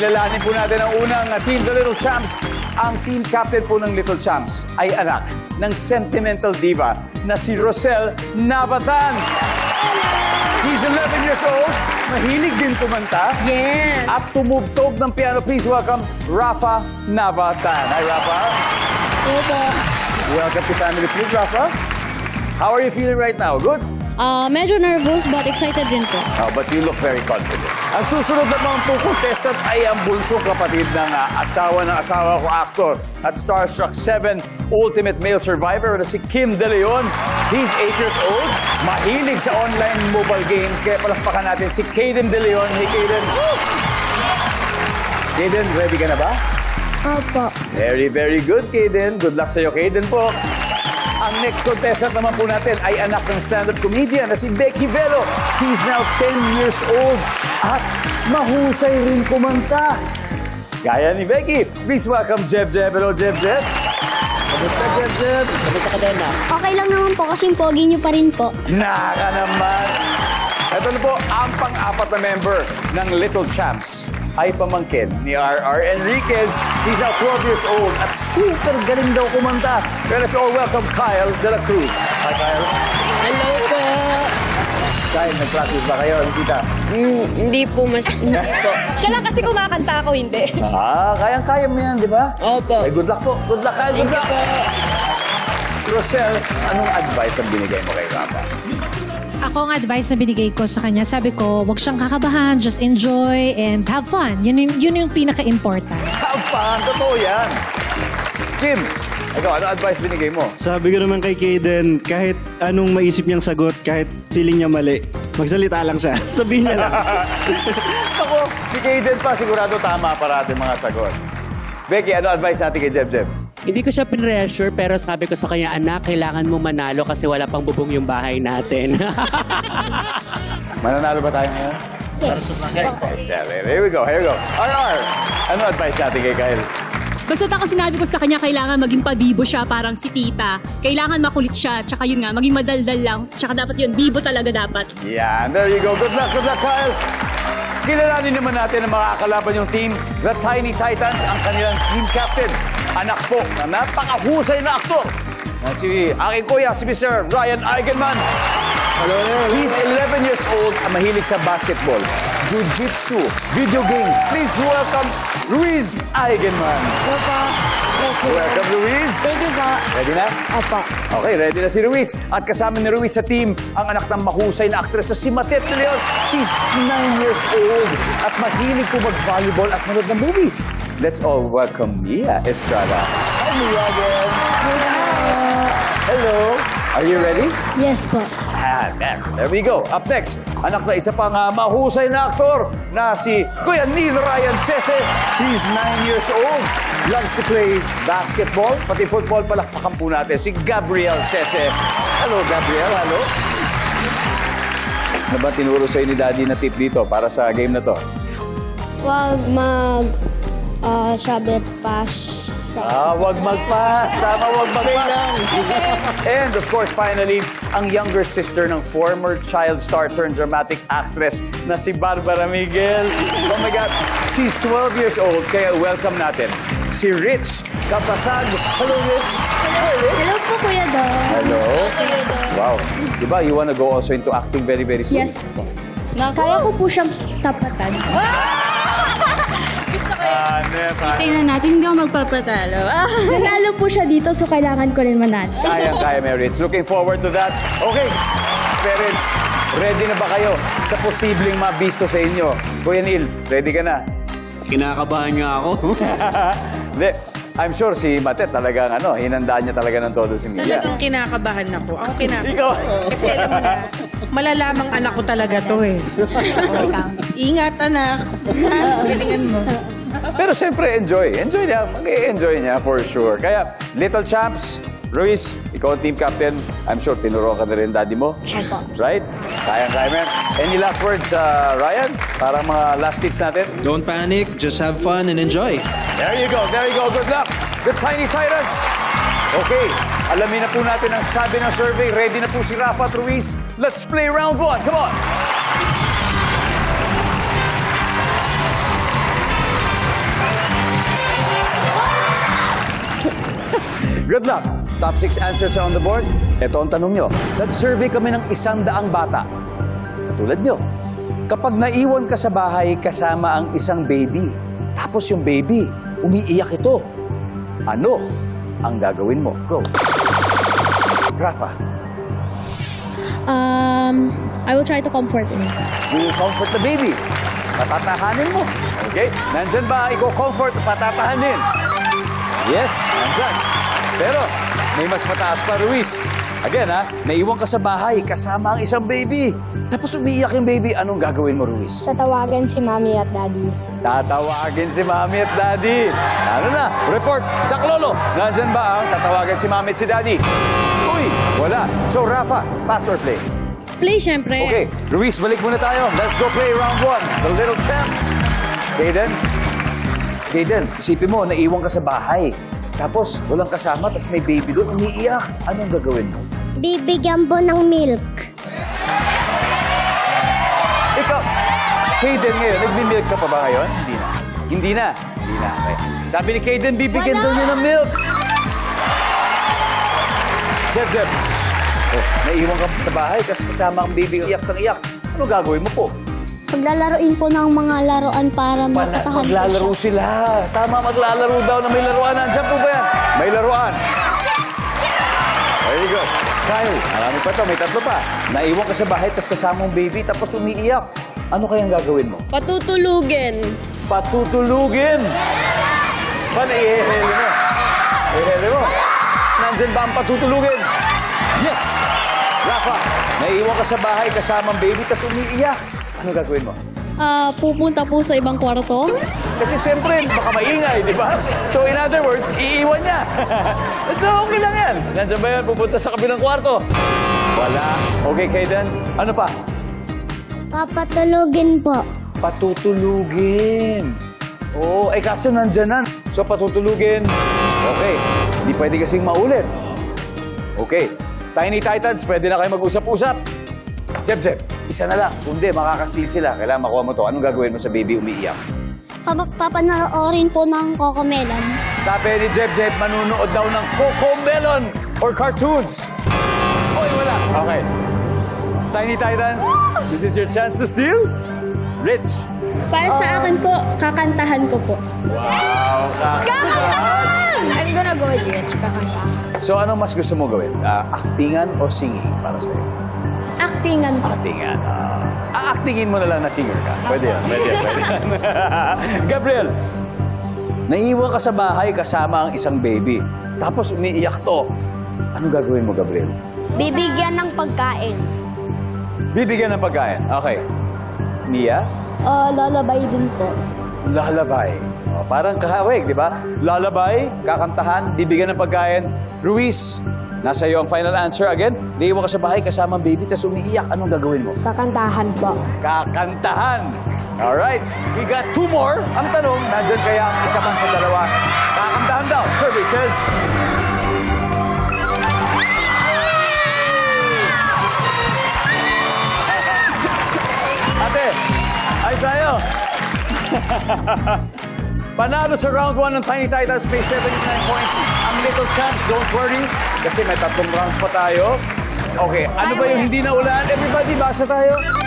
kilalanin po natin ang unang team, the Little Champs. Ang team captain po ng Little Champs ay anak ng sentimental diva na si Rosel Navatan. He's 11 years old, mahilig din kumanta. Yes. At tumugtog ng piano. Please welcome Rafa Navatan. Hi, Rafa. Opo. Welcome to Family Feud, Rafa. How are you feeling right now? Good? Ah, medyo nervous but excited din po. Oh, but you look very confident. Ang susunod naman po contestant ay ang bunsong kapatid ng ah, asawa ng asawa ko actor at Starstruck 7 Ultimate Male Survivor na si Kim De Leon. He's 8 years old, mahilig sa online mobile games, kaya palakpakan natin si Kaden De Leon. Hey, Kaden. Kaden, ready ka na ba? Opo. Very, very good, Kaden. Good luck sa'yo, Kaden po. Ang next contestant naman po natin ay anak ng stand-up comedian na si Becky Velo. He's now 10 years old at mahusay rin kumanta. Gaya ni Becky. Please welcome Jeb Jeb. Hello, Jeb Jeb. Kamusta, Jeb Jeb? Kamusta ka din, Okay lang naman po kasi pogi niyo pa rin po. Naka naman. Ito na po, ang pang-apat na member ng Little Champs ay pamangkin ni R.R. Enriquez. He's now 12 years old at super galing daw kumanta. Well, let's all welcome Kyle De La Cruz. Hi, Kyle. Hello po. Kyle, nag-practice ba kayo? Nakita? Mm, hindi po mas... Hindi po. Siya lang kasi kumakanta ako, hindi. Ah, kayang-kaya mo yan, di ba? Opo. Ay, good luck po. Good luck, Kyle. Good Thank you luck. po. Rosel, anong advice ang binigay mo kay Rafa? Ako ang advice na binigay ko sa kanya, sabi ko, huwag siyang kakabahan, just enjoy and have fun. Yun, yung- yun yung pinaka-important. Have fun. Totoo yan. Kim, ikaw, ano advice binigay mo? Sabi ko naman kay Kaden, kahit anong maisip niyang sagot, kahit feeling niya mali, magsalita lang siya. Sabihin niya lang. Ako, si Kaden pa, sigurado tama parati mga sagot. Becky, ano advice natin kay Jeb Jeb? Hindi ko siya pinressure pero sabi ko sa kanya, anak, kailangan mo manalo kasi wala pang bubong yung bahay natin. Mananalo ba tayo ngayon? Yes. Yes, yeah, here we go, here we go. RR, ano advice natin kay Kyle? Basta ako sinabi ko sa kanya, kailangan maging pabibo siya, parang si tita. Kailangan makulit siya, tsaka yun nga, maging madaldal lang. Tsaka dapat yun, bibo talaga dapat. Yan, there you go. Good luck, good luck, Kyle. Kilalanin naman natin ang mga kalaban yung team, the Tiny Titans, ang kanilang team captain. Anak po na napakahusay na aktor. Na si aking kuya, si Mr. Ryan Eigenman. Hello, He's 11 years old at mahilig sa basketball, jiu-jitsu, video games. Please welcome Luis Eigenman. Welcome, Luis. Thank you po. Ready na? Opo. Okay, ready na si Ruiz. At kasama ni Ruiz sa team, ang anak ng mahusay na aktres na si Matet de Leon. She's 9 years old at mahilig po mag-volleyball at manood ng movies. Let's all welcome Mia Estrada. Hi, Mia again. Hello. Are you ready? Yes po. Ah, there. There we go. Up next, anak na isa pang ah, mahusay na aktor na si Kuya Neil Ryan Sese. He's 9 years old. Loves to play basketball, pati football. Palakpakan po natin si Gabriel Sese. Hello, Gabriel. Hello. Ano ba tinuro sa'yo ni Daddy na tip dito para sa game na to? Huwag mag... ah, sabit pass. Ah, wag mag-pass. Tama, wag mag-pass. And of course, finally, ang younger sister ng former child star turned dramatic actress na si Barbara Miguel. Oh my God. She's 12 years old, kaya welcome natin si Rich Kapasag. Hello, Rich. Hello, Rich. Hello po, Kuya Dong. Hello. Wow. Di ba, you wanna go also into acting very, very soon? Yes po. Kaya ko po siyang tapatan. Gusto Ah, never. Tingnan natin, hindi ako magpapatalo. Ah. Nanalo po siya dito so kailangan ko rin manalo. Kaya, kaya, Mary. Rich. Looking forward to that. Okay. Parents, ready na ba kayo sa posibleng mabisto sa inyo? Kuya Neil, ready ka na? Kinakabahan nga ako. Hindi. I'm sure si Mate talagang ano, hinandaan niya talaga ng todo si Mia. Talagang kinakabahan ako. Ako kinakabahan. Ikaw. Kasi alam mo na, malalamang anak ko talaga to eh. Ingat anak. Ha? Galingan mo. Pero siyempre, enjoy. Enjoy niya. Mag-enjoy niya for sure. Kaya, Little Champs, Ruiz, ikaw ang team captain. I'm sure tinuruan ka na rin daddy mo. Right? Kayang-kaya mo yan. Any last words, uh, Ryan? Para mga last tips natin? Don't panic, just have fun and enjoy. There you go, there you go. Good luck. The Tiny Titans. Okay, alamin na po natin ang sabi ng survey. Ready na po si Rafa at Ruiz. Let's play round one. Come on. Good luck. Top six answers are on the board. Ito ang tanong nyo. Nag-survey kami ng isang daang bata. Katulad nyo. Kapag naiwan ka sa bahay kasama ang isang baby, tapos yung baby, umiiyak ito. Ano ang gagawin mo? Go. Rafa, Um, I will try to comfort him. you will comfort the baby. Patatahanin mo. Okay? Nandyan ba ikaw comfort, patatahanin? Yes, nandyan. Pero, may mas mataas pa, Ruiz. Again, ha? Naiwan ka sa bahay kasama ang isang baby. Tapos umiiyak yung baby. Anong gagawin mo, Ruiz? Tatawagan si mami at daddy. Tatawagin si Mami at Daddy. Ano na? Report. Sak Lolo. Nandyan ba ang tatawagan si Mami at si Daddy? Uy, wala. So, Rafa, pass or play? Play, syempre. Okay, Luis, balik muna tayo. Let's go play round one. The Little Champs. Kaden, Kaden, isipin mo, naiwan ka sa bahay. Tapos, walang kasama, tapos may baby doon, umiiyak. Anong gagawin mo? Bibigyan po ng milk. Ikaw, Kaden ngayon, nagmi-milk ka pa ba ngayon? Hindi na. Hindi na. Hindi na. Okay. Sabi ni Kaden, bibigyan daw niya ng milk. Jeb, Jeb. Oh, naiwan ka sa bahay, kasi kasama ang baby, iyak ng iyak. Ano gagawin mo po? Paglalaroin po ng mga laruan para Pala, mapatahan po maglalaro siya. sila. Tama, maglalaro daw na may laruan. Nandiyan po ba yan? May laruan. Very good. Kyle, marami pa to. May tatlo pa. Naiwan ka sa bahay, tapos kasama ang baby, tapos umiiyak. Ano kayang gagawin mo? Patutulugin. Patutulugin. Paano ihehele mo? Ihehele mo? Nandyan ba ang patutulugin? Yes! Rafa, naiwan ka sa bahay kasama ang baby, tapos umiiyak. Ano gagawin mo? Ah, pupunta po sa ibang kwarto. Kasi siyempre, baka maingay, di ba? So in other words, iiwan niya. so okay lang yan. Nandiyan ba yan? Pupunta sa kabilang kwarto? Wala. Okay, Kaden. Ano pa? Papatulugin po. Patutulugin. Oo, eh kaso nandyan na. So patutulugin. Okay. Hindi pwede kasing maulit. Okay. Tiny Titans, pwede na kayo mag-usap-usap. Jeb, Jeb, isa na lang. Kundi, makakasteal sila. Kailangan makuha mo to. Anong gagawin mo sa baby umiiyak? Papa papanoorin po ng Cocomelon. Sabi ni Jeb Jeb, manunood daw ng Coco Melon or cartoons. Oy, wala. Okay. Tiny Titans, this is your chance to steal. Rich. Para sa akin po, kakantahan ko po. Wow. I'm gonna go with it. Kakantahan. So, anong mas gusto mo gawin? Ah, actingan o singing para sa'yo? Actingan. Actingan. Ah, aactingin mo na lang na singer ka. Pwede yan, pwede yan, pwede yan. Gabriel, naiwan ka sa bahay kasama ang isang baby. Tapos umiiyak to. Anong gagawin mo, Gabriel? Bibigyan ng pagkain. Bibigyan ng pagkain. Okay. Nia? Uh, lalabay din po. Lalabay. O, parang kahawig, di ba? Lalabay, kakantahan, bibigyan ng pagkain. Ruiz, nasa iyo ang final answer. Again, naiwan ka sa bahay kasama ang baby, tapos umiiyak. Anong gagawin mo? Kakantahan po. Kakantahan. Alright, we got two more. Ang tanong, nandyan kaya ang isa man sa dalawa? Kakantahan daw. Survey says... Ate, ayos tayo. Panalo sa round 1 ng Tiny Titans may 79 points. Ang Little Champs, don't worry, kasi may tatlong rounds pa tayo. Okay, ano ba yung hindi na ulan? Everybody, basa tayo.